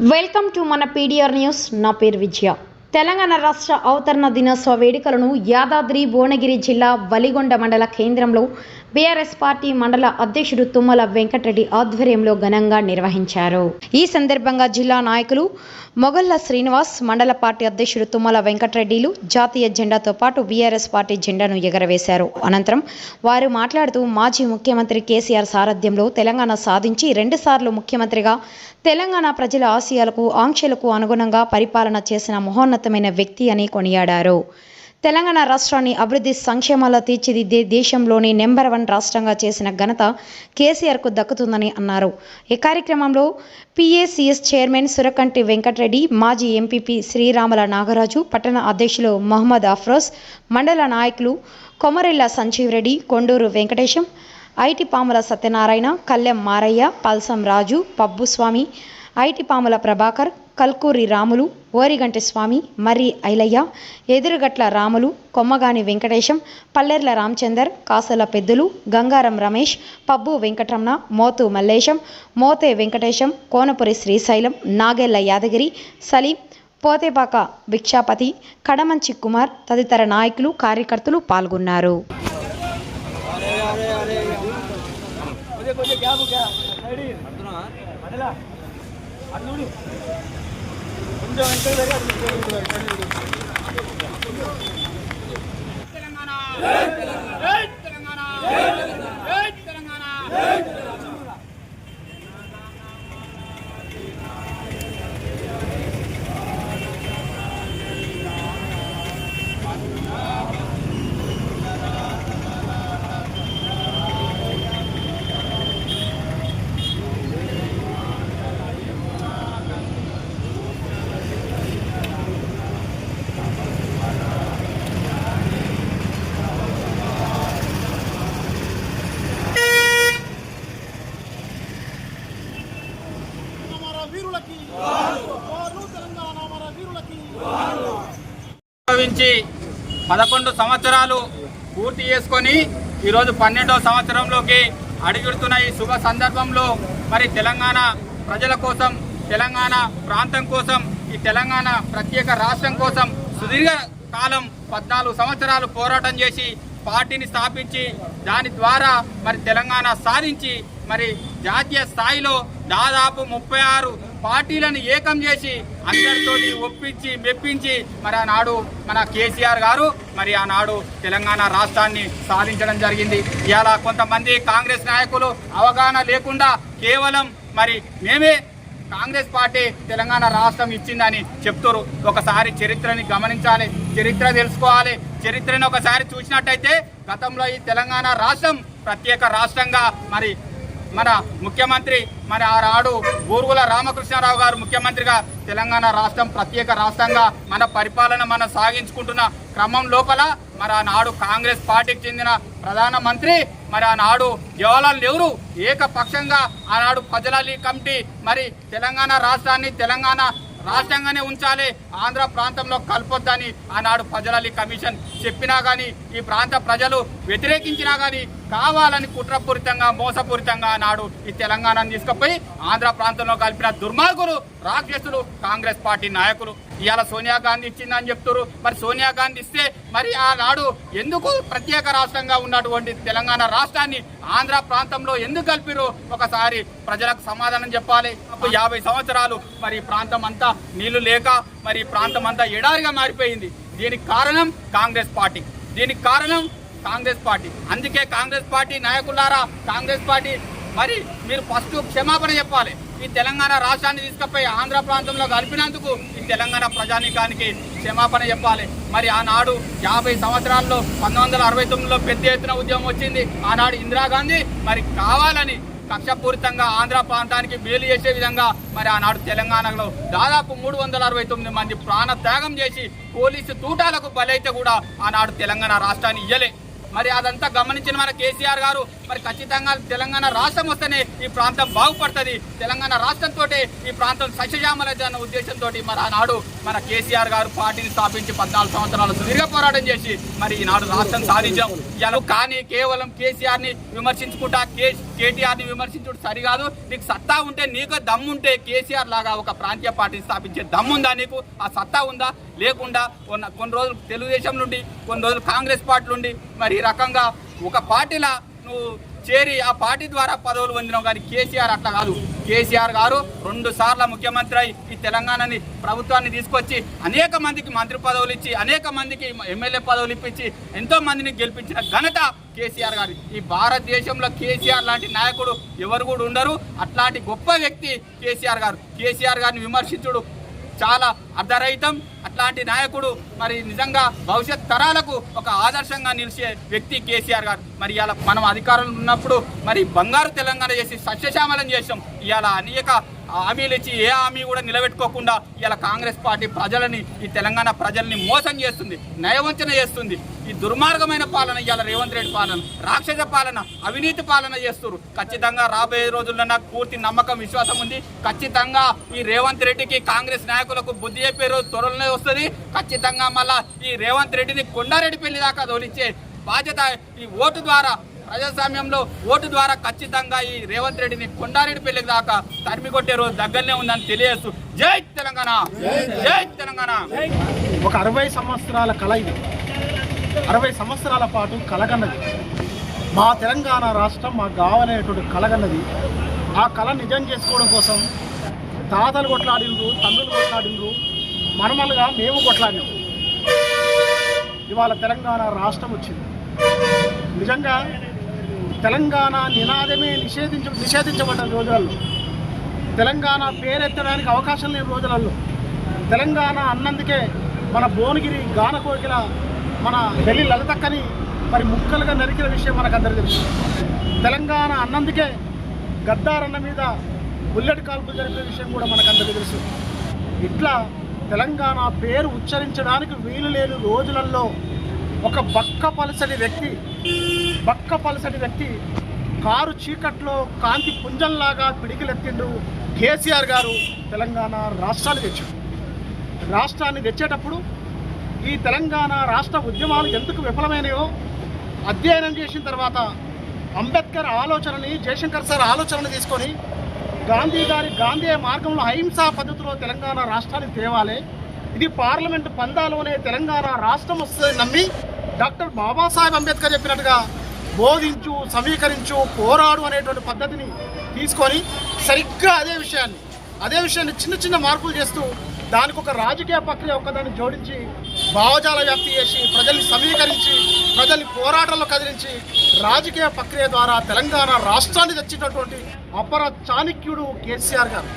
Welcome to మన PDR news. నా పేరు విజయ. తెలంగాణ రాష్ట్ర అవతరణ దినోత్సవ వేడుకలను యాదాద్రి భువనగిరి జిల్లా వలిగొండ మండల కేంద్రంలో బీఆర్ఎస్ పార్టీ మండల అధ్యక్షుడు తుమ్మల వెంకటరెడ్డి ఆధ్వర్యంలో ఘనంగా నిర్వహించారు. ఈ సందర్భంగా జిల్లా నాయకులు మొగల్ల శ్రీనివాస్ మండల పార్టీ అధ్యక్షుడు తుమ్మల వెంకటరెడ్డిలు జాతీయ జెండాతో పాటు బీఆర్ఎస్ పార్టీ జెండాను ఎగరవేశారు. అనంతరం వారు మాట్లాడుతూ మాజీ ముఖ్యమంత్రి కేసీఆర్ సారథ్యంలో తెలంగాణ సాధించి రెండుసార్లు ముఖ్యమంత్రిగా తెలంగాణ ప్రజల ఆశయాలకు ఆంక్షలకు అనుగుణంగా పరిపాలన చేసిన మహోన్నతమైన వ్యక్తి అని కొనియాడారు. తెలంగాణ రాష్ట్రాన్ని అభివృద్ధి సంక్షేమాల్లో తీర్చిదిద్దే దేశంలోని నెంబర్ వన్ రాష్ట్రంగా చేసిన ఘనత కేసీఆర్కు దక్కుతుందని అన్నారు. ఈ కార్యక్రమంలో పిఏసిఎస్ చైర్మన్ సురకంటి వెంకటరెడ్డి మాజీ ఎంపీపీ శ్రీరాముల నాగరాజు పట్టణ అధ్యక్షులు మహమ్మద్ అఫ్రోజ్ మండల నాయకులు కొమరెల్ల సంజీవ్ రెడ్డి కొండూరు వెంకటేశం ఐటి పాముల సత్యనారాయణ కల్లెం మారయ్య పల్సం రాజు పబ్బుస్వామి ఐటి పాముల ప్రభాకర్ కల్కూరి రాములు ఓరిగంటి స్వామి మర్రి ఐలయ్య ఎదురుగట్ల రాములు కొమ్మగాని వెంకటేశం పల్లెర్ల రామచందర్ కాసల పెద్దులు గంగారం రమేష్ పబ్బు వెంకటరమణ మోతు మల్లేశం మోతే వెంకటేశం కోనపురి శ్రీశైలం నాగెల్ల యాదగిరి సలీం పోతేపాక భిక్షాపతి కడమంచి కుమార్ తదితర నాయకులు కార్యకర్తలు పాల్గొన్నారు. కొంచెం కొంచెం గ్యాప్ గ్యాప్ సైడ్ భావించి పదకొండు సంవత్సరాలు పూర్తి చేసుకొని ఈరోజు పన్నెండవ సంవత్సరంలోకి అడుగుడుతున్న ఈ శుభ సందర్భంలో మరి తెలంగాణ ప్రజల కోసం తెలంగాణ ప్రాంతం కోసం ఈ తెలంగాణ ప్రత్యేక రాష్ట్రం కోసం సుదీర్ఘ కాలం పద్నాలుగు సంవత్సరాలు పోరాటం చేసి పార్టీని స్థాపించి దాని ద్వారా మరి తెలంగాణ సాధించి మరి జాతీయ స్థాయిలో దాదాపు ముప్పై ఆరు పార్టీలను ఏకం చేసి అందరితోటి ఒప్పించి మెప్పించి మరి ఆనాడు మన కేసీఆర్ గారు మరి ఆనాడు తెలంగాణ రాష్ట్రాన్ని సాధించడం జరిగింది. ఇలా కొంతమంది కాంగ్రెస్ నాయకులు అవగాహన లేకుండా కేవలం మరి మేమే కాంగ్రెస్ పార్టీ తెలంగాణ రాష్ట్రం ఇచ్చిందని చెప్తారు. ఒకసారి చరిత్రని గమనించాలి చరిత్ర తెలుసుకోవాలి. చరిత్రను ఒకసారి చూసినట్టయితే గతంలో ఈ తెలంగాణ రాష్ట్రం ప్రత్యేక రాష్ట్రంగా మరి మన ముఖ్యమంత్రి మరి ఆనాడు బూరుగుల రామకృష్ణారావు గారు ముఖ్యమంత్రిగా తెలంగాణ రాష్ట్రం ప్రత్యేక రాష్ట్రంగా మన పరిపాలన మనం సాగించుకుంటున్న క్రమం లోపల మరి ఆనాడు కాంగ్రెస్ పార్టీకి చెందిన ప్రధానమంత్రి మరి ఆనాడు జవహర్లాల్ నెహ్రూ ఏకపక్షంగా ఆనాడు ప్రజల కమిటీ మరి తెలంగాణ రాష్ట్రాన్ని తెలంగాణ రాష్ట్రంగానే ఉంచాలి. ఆంధ్ర ప్రాంతంలో కలపొద్దని ఆనాడు ప్రజలలి కమిషన్ చెప్పినా కానీ ఈ ప్రాంత ప్రజలు వ్యతిరేకించినా కానీ కావాలని కుట్రపూరితంగా మోసపూరితంగా ఆనాడు ఈ తెలంగాణను తీసుకుపోయి ఆంధ్ర ప్రాంతంలో కలిపిన దుర్మార్గులు రాక్షసులు కాంగ్రెస్ పార్టీ నాయకులు. ఇవాళ సోనియా గాంధీ ఇచ్చిందని చెప్తారు మరి సోనియా గాంధీ ఇస్తే మరి ఆనాడు ఎందుకు ప్రత్యేక రాష్ట్రంగా ఉన్నటువంటి తెలంగాణ రాష్ట్రాన్ని ఆంధ్ర ప్రాంతంలో ఎందుకు కలిపిరు ఒకసారి ప్రజలకు సమాధానం చెప్పాలి. యాభై సంవత్సరాలు. మరి ప్రాంతం అంతా నీళ్ళు లేక మరి ప్రాంతం అంతా ఎడారిగా మారిపోయింది. దీనికి కారణం కాంగ్రెస్ పార్టీ. దీనికి కారణం కాంగ్రెస్ పార్టీ. అందుకే కాంగ్రెస్ పార్టీ నాయకులారా కాంగ్రెస్ పార్టీ. మరి మీరు ఫస్ట్ క్షమాపణ చెప్పాలి. ఈ తెలంగాణ రాష్ట్రాన్ని తీసుకుపోయి ఆంధ్ర ప్రాంతంలో కలిపినందుకు ఈ తెలంగాణ ప్రజానీకానికి క్షమాపణ చెప్పాలి. మరి ఆనాడు యాభై సంవత్సరాల్లో పంతొమ్మిది వందల అరవై తొమ్మిదిలో పెద్ద ఎత్తున ఉద్యమం వచ్చింది. ఆనాడు ఇందిరాగాంధీ మరి కావాలని కక్షపూరితంగా ఆంధ్ర ప్రాంతానికి మేలు చేసే విధంగా మరి ఆనాడు తెలంగాణలో దాదాపు మూడు వందల అరవై తొమ్మిది మంది ప్రాణ త్యాగం చేసి పోలీసు తూటాలకు బలైతే కూడా ఆనాడు తెలంగాణ రాష్ట్రాన్ని ఇయ్యలే. మరి అదంతా గమనించిన మన కేసీఆర్ గారు మరి ఖచ్చితంగా తెలంగాణ రాష్ట్రం వస్తేనే ఈ ప్రాంతం బాగుపడుతుంది. తెలంగాణ రాష్ట్రంతో ఈ ప్రాంతం సస్యశ్యామలత అన్న ఉద్దేశంతో మరి ఆనాడు మన కేసీఆర్ గారు పార్టీని స్థాపించి పద్నాలుగు సంవత్సరాలు సుదీర్ఘ పోరాటం చేసి మరి ఈనాడు రాష్ట్రం సాధించాం. ఇలా కానీ కేవలం కేసీఆర్ని విమర్శించుకుంటా కే కేటీఆర్ని విమర్శించుడు సరికాదు. నీకు సత్తా ఉంటే నీకు దమ్ముంటే కేసీఆర్ లాగా ఒక ప్రాంతీయ పార్టీని స్థాపించే దమ్ముందా నీకు? ఆ సత్తా ఉందా? లేకుండా కొన్ని రోజులు తెలుగుదేశం నుండి కొన్ని రోజులు కాంగ్రెస్ పార్టీ నుండి మరి ఈ రకంగా ఒక పార్టీలా నువ్వు చేరి ఆ పార్టీ ద్వారా పదవులు పొందినావు కానీ కేసీఆర్ అట్లా కాదు. కేసీఆర్ గారు రెండు సార్ల ముఖ్యమంత్రి అయి ఈ తెలంగాణని ప్రభుత్వాన్ని తీసుకొచ్చి అనేక మందికి మంత్రి పదవులు ఇచ్చి అనేక మందికి ఎమ్మెల్యే పదవులు ఇప్పించి ఎంతో మందిని గెలిపించిన ఘనత కేసీఆర్ గారి ఈ భారతదేశంలో కేసీఆర్ లాంటి నాయకుడు ఎవరు కూడా ఉండరు. అట్లాంటి గొప్ప వ్యక్తి కేసీఆర్ గారు. కేసీఆర్ గారిని విమర్శించుడు చాలా అర్ధరహితం అట్లాంటి నాయకుడు మరి నిజంగా భవిష్యత్ తరాలకు ఒక ఆదర్శంగా నిలిచే వ్యక్తి కేసీఆర్ గారు. మరి ఇలా మనం అధికారంలో ఉన్నప్పుడు మరి బంగారు తెలంగాణ చేసి సస్యశ్యామలం చేసాం. ఇవాళ అనేక హామీలు ఇచ్చి ఏ హామీ కూడా నిలబెట్టుకోకుండా ఇలా కాంగ్రెస్ పార్టీ ప్రజలని ఈ తెలంగాణ ప్రజల్ని మోసం చేస్తుంది నయవంచన చేస్తుంది. ఈ దుర్మార్గమైన పాలన ఇవాళ రేవంత్ రెడ్డి పాలన రాక్షస పాలన అవినీతి పాలన చేస్తున్నారు ఖచ్చితంగా రాబోయే రోజుల్లో నాకు పూర్తి నమ్మకం విశ్వాసం ఉంది. ఖచ్చితంగా ఈ రేవంత్ రెడ్డికి కాంగ్రెస్ నాయకులకు బుద్ధి చెప్పే రోజు త్వరలోనే వస్తుంది. ఖచ్చితంగా మళ్ళీ ఈ రేవంత్ రెడ్డిని కొండారెడ్డి పెళ్ళి దాకా తోలిచ్చే బాధ్యత ఈ ఓటు ద్వారా ప్రజాస్వామ్యంలో ఓటు ద్వారా ఖచ్చితంగా ఈ రేవంత్ రెడ్డిని కొండారెడ్డి పెళ్ళి దాకా తరిమి కొట్టే రోజు దగ్గరనే ఉందని తెలియజేస్తూ జై తెలంగాణ. జై తెలంగాణ. ఒక అరవై సంవత్సరాల కళ ఇది. అరవై సంవత్సరాల పాటు కలగన్నది. మా తెలంగాణ రాష్ట్రం మాకు కావాలనేటువంటి కలగన్నది. ఆ కళ నిజం చేసుకోవడం కోసం తాతలు కొట్లాడిండ్రు తండ్రులు కొట్లాడిండ్రు మనమలుగా మేము కొట్లాడినాం. ఇవాళ తెలంగాణ రాష్ట్రం వచ్చింది. నిజంగా తెలంగాణ నినాదమే నిషేధించ నిషేధించబడ్డ రోజులలో. తెలంగాణ పేరెత్తడానికి అవకాశం లేని రోజులలో. తెలంగాణ అన్నందుకే మన భువనగిరి గాన కోకిల మన ఢిల్లీ లలితక్కని మరి ముక్కలుగా నరికిన విషయం మనకు అందరికీ తెలుసు. తెలంగాణ అన్నందుకే గద్దారన్న మీద బుల్లెట్ కాల్పులు జరిపిన విషయం కూడా మనకందరికీ తెలుసు. ఇట్లా తెలంగాణ పేరు ఉచ్చరించడానికి వీలు లేని రోజులలో ఒక బక్క పలసని వ్యక్తి బక్క పలసటి వ్యక్తి కారు చీకట్లో కాంతి పుంజంలాగా పిడికిలెత్తిండు కేసీఆర్ గారు తెలంగాణ రాష్ట్రాన్ని తెచ్చాడు రాష్ట్రాన్ని తెచ్చేటప్పుడు ఈ తెలంగాణ రాష్ట్ర ఉద్యమాలు ఎందుకు విఫలమైనయో అధ్యయనం చేసిన తర్వాత అంబేద్కర్ ఆలోచనని జయశంకర్ సార్ ఆలోచనని తీసుకొని గాంధీ గారి గాంధీ మార్గంలో అహింసా పద్ధతిలో తెలంగాణ రాష్ట్రాన్ని తేవాలి. ఇది పార్లమెంటు పందాలోనే తెలంగాణ రాష్ట్రం వస్తుందని నమ్మి డాక్టర్ బాబాసాహెబ్ అంబేద్కర్ చెప్పినట్టుగా బోధించు సమీకరించు పోరాడు అనేటువంటి పద్ధతిని తీసుకొని సరిగ్గా అదే విషయాన్ని అదే విషయాన్ని చిన్న చిన్న మార్పులు చేస్తూ దానికి ఒక రాజకీయ ప్రక్రియ ఒక్కదాన్ని జోడించి భావజాల వ్యాప్తి చేసి ప్రజల్ని సమీకరించి ప్రజల్ని పోరాటంలో కదిలించి రాజకీయ ప్రక్రియ ద్వారా తెలంగాణ రాష్ట్రాన్ని తెచ్చినటువంటి అపర చాణక్యుడు కేసీఆర్ గారు.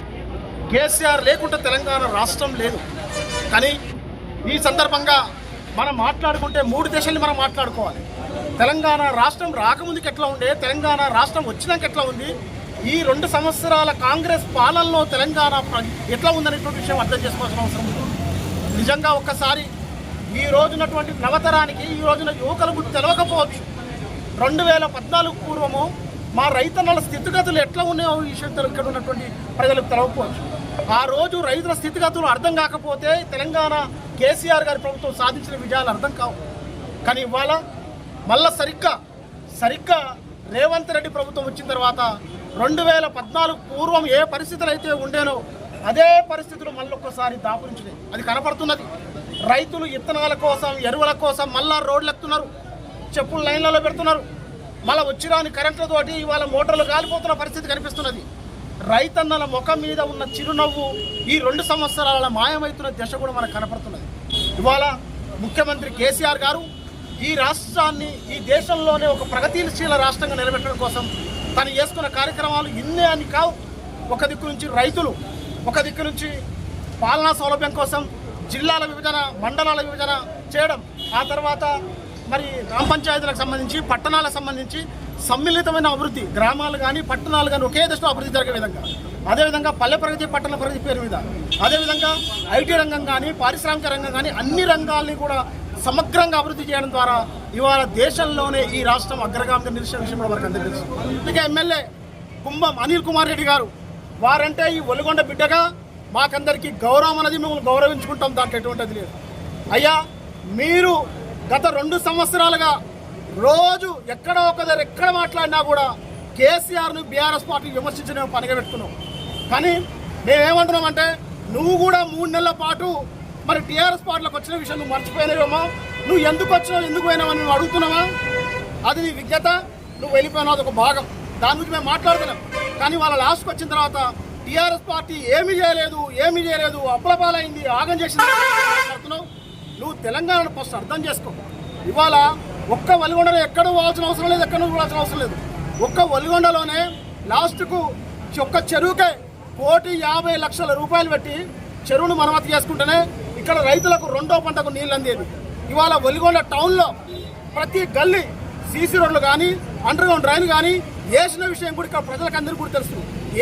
కేసీఆర్ లేకుండా తెలంగాణ రాష్ట్రం లేదు. కానీ ఈ సందర్భంగా మనం మాట్లాడుకుంటే మూడు దశల్ని మనం మాట్లాడుకోవాలి. తెలంగాణ రాష్ట్రం రాకముందుకు ఎట్లా ఉండే తెలంగాణ రాష్ట్రం వచ్చినాక ఎట్లా ఉంది? ఈ రెండు సంవత్సరాల కాంగ్రెస్ పాలనలో తెలంగాణ ఎట్లా ఉందనేటువంటి విషయం అర్థం చేసుకోవాల్సిన అవసరం ఉంది. నిజంగా ఒక్కసారి ఈ రోజునటువంటి నవతరానికి ఈ రోజున యువకులకు తెలవకపోవచ్చు. రెండు వేల పద్నాలుగు పూర్వము మా రైతన్నల స్థితిగతులు ఎట్లా ఉన్నాయో ఈ విషయం తెలు- ఇక్కడ ఉన్నటువంటి ప్రజలకు తెలవకపోవచ్చు. ఆ రోజు రైతుల స్థితిగతులు అర్థం కాకపోతే తెలంగాణ కేసీఆర్ గారి ప్రభుత్వం సాధించిన విజయాలు అర్థం కావు. కానీ ఇవాళ మళ్ళా సరిగ్గా సరిగ్గా రేవంత్ రెడ్డి ప్రభుత్వం వచ్చిన తర్వాత రెండు వేల పద్నాలుగు పూర్వం ఏ పరిస్థితులు అయితే ఉండేనో అదే పరిస్థితులు మళ్ళీ ఒక్కసారి దాపురించినాయి. అది కనపడుతున్నది. రైతులు ఇత్తనాల కోసం ఎరువుల కోసం మళ్ళా రోడ్లు ఎక్కుతున్నారు చెప్పులు లైన్లలో పెడుతున్నారు. మళ్ళీ వచ్చిరాని కరెంట్లతోటి ఇవాళ మోటార్లు కాలిపోతున్న పరిస్థితి కనిపిస్తున్నది. రైతన్నల ముఖం మీద ఉన్న చిరునవ్వు ఈ రెండు సంవత్సరాల మాయమవుతున్న దశ కూడా మనకు కనపడుతున్నది. ఇవాళ ముఖ్యమంత్రి కేసీఆర్ గారు ఈ రాష్ట్రాన్ని ఈ దేశంలోనే ఒక ప్రగతిశీల రాష్ట్రంగా నిలబెట్టడం కోసం తను చేసుకున్న కార్యక్రమాలు ఇన్నే అని కావు. ఒక దిక్కు నుంచి రైతులు ఒక దిక్కు నుంచి పాలనా సౌలభ్యం కోసం జిల్లాల విభజన మండలాల విభజన చేయడం. ఆ తర్వాత మరి గ్రామ పంచాయతీలకు సంబంధించి పట్టణాలకు సంబంధించి సమ్మిళితమైన అభివృద్ధి గ్రామాలు కానీ పట్టణాలు కానీ ఒకే దశలో అభివృద్ధి జరిగే విధంగా. అదేవిధంగా పల్లె ప్రగతి పట్టణ ప్రగతి పేరు మీద. అదేవిధంగా ఐటీ రంగం కానీ పారిశ్రామిక రంగం కానీ అన్ని రంగాల్ని కూడా సమగ్రంగా అభివృద్ధి చేయడం ద్వారా ఇవాళ దేశంలోనే ఈ రాష్ట్రం అగ్రగామిగా నిలిచిన విషయం కూడా మనకు అందరికీ తెలుసు. ఇక ఎమ్మెల్యే కుంభం అనిల్ కుమార్ రెడ్డి గారు వారంటే ఈ ఒలిగొండ బిడ్డగా మాకందరికీ గౌరవం అనేది మిమ్మల్ని గౌరవించుకుంటాం దాంట్లో ఎటువంటిది లేదు. అయ్యా మీరు గత రెండు సంవత్సరాలుగా రోజు ఎక్కడ ఒక దగ్గర ఎక్కడ మాట్లాడినా కూడా కేసీఆర్ను బీఆర్ఎస్ పార్టీ విమర్శించడం పనిగా పెట్టుకున్నాం. కానీ మేమేమంటున్నామంటే నువ్వు కూడా మూడు నెలల పాటు మరి టీఆర్ఎస్ పార్టీలోకి వచ్చిన విషయం నువ్వు మర్చిపోయినావేమో? నువ్వు ఎందుకు వచ్చినావు ఎందుకు పోయినావని నువ్వు అడుగుతున్నావా? అది నీ విజ్ఞత నువ్వు వెళ్ళిపోయినావు అది ఒక భాగం. దాని గురించి మేము మాట్లాడుతున్నాం. కానీ వాళ్ళ లాస్ట్కి వచ్చిన తర్వాత టీఆర్ఎస్ పార్టీ ఏమీ చేయలేదు ఏమీ చేయలేదు అప్పలపాలైంది ఆగం చేసింది. మాట్లాడుతున్నావు? నువ్వు తెలంగాణను ఫస్ట్ అర్థం చేసుకో. ఇవాళ ఒక్క వలిగొండలో ఎక్కడ పోవాల్సిన అవసరం లేదు ఎక్కడ పోవాల్సిన అవసరం లేదు. ఒక్క వలిగొండలోనే లాస్ట్కు ఒక్క చెరువుకే కోటి యాభై లక్షల రూపాయలు పెట్టి చెరువును మరమ్మతు చేసుకుంటేనే ఇక్కడ రైతులకు రెండో పంటకు నీళ్ళు అందేది. ఇవాళ ఒలిగొండ టౌన్లో ప్రతి గల్లీ సీసీ రోడ్లు కానీ అండర్ గ్రౌండ్ డ్రైన్ కానీ వేసిన విషయం కూడా ఇక్కడ ప్రజలకు అందరికీ కూడా తెలుసు.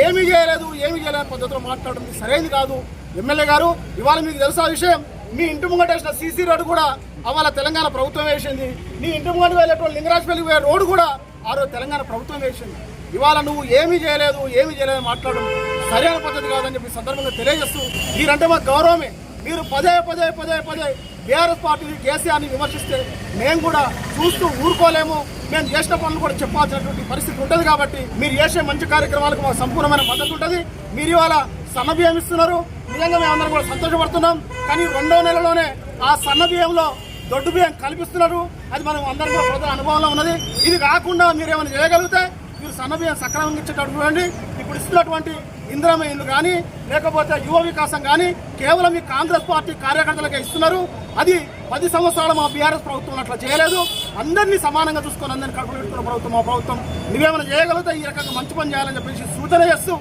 ఏమీ చేయలేదు ఏమీ చేయలేని పద్ధతిలో మాట్లాడడం సరైనది కాదు. ఎమ్మెల్యే గారు ఇవాళ మీకు తెలుసా విషయం? మీ ఇంటి ముంగట వేసిన సీసీ రోడ్డు కూడా అవాళ తెలంగాణ ప్రభుత్వం వేసింది. నీ ఇంటి ముంగట వెళ్ళేటువంటి లింగరాజపల్లికి పోయే రోడ్డు కూడా ఆ రోజు తెలంగాణ ప్రభుత్వం వేసింది. ఇవాళ నువ్వు ఏమీ చేయలేదు ఏమీ చేయలేదు మాట్లాడడం సరైన పద్ధతి కాదని చెప్పి సందర్భంగా తెలియజేస్తూ మీరంటే మా గౌరవమే. మీరు పదే పదే పదే పదే బీఆర్ఎస్ పార్టీని కేసీఆర్ని విమర్శిస్తే మేము కూడా చూస్తూ ఊరుకోలేము. మేము చేసిన పనులు కూడా చెప్పాల్సినటువంటి పరిస్థితి ఉంటుంది కాబట్టి మీరు చేసే మంచి కార్యక్రమాలకు మాకు సంపూర్ణమైన మద్దతు ఉంటుంది. మీరు ఇవాళ సన్నబియ్యం ఇస్తున్నారు. నిజంగా మేము అందరం కూడా సంతోషపడుతున్నాం. కానీ రెండో నెలలోనే ఆ సన్న బియ్యంలో దొడ్డు బియ్యం కల్పిస్తున్నారు. అది మనం అందరం కూడా అనుభవంలో ఉన్నది. ఇది కాకుండా మీరు ఏమైనా చేయగలిగితే మీరు సన్నబియ్యం సక్రమంగా ఇచ్చేటట్టు చూడండి. ఇప్పుడు ఇస్తున్నటువంటి ఇందిరమ్మ ఇల్లు కానీ లేకపోతే యువ వికాసం కానీ కేవలం ఈ కాంగ్రెస్ పార్టీ కార్యకర్తలకే ఇస్తున్నారు. అది పది సంవత్సరాలు మా బీఆర్ఎస్ ప్రభుత్వం అట్లా చేయలేదు. అందరినీ సమానంగా చూసుకొని అందరినీ కడుపు పెట్టుకున్న ప్రభుత్వం మా ప్రభుత్వం. నువ్వేమైనా చేయగలిగితే ఈ రకంగా మంచి పని చేయాలని చెప్పేసి సూచన చేస్తూ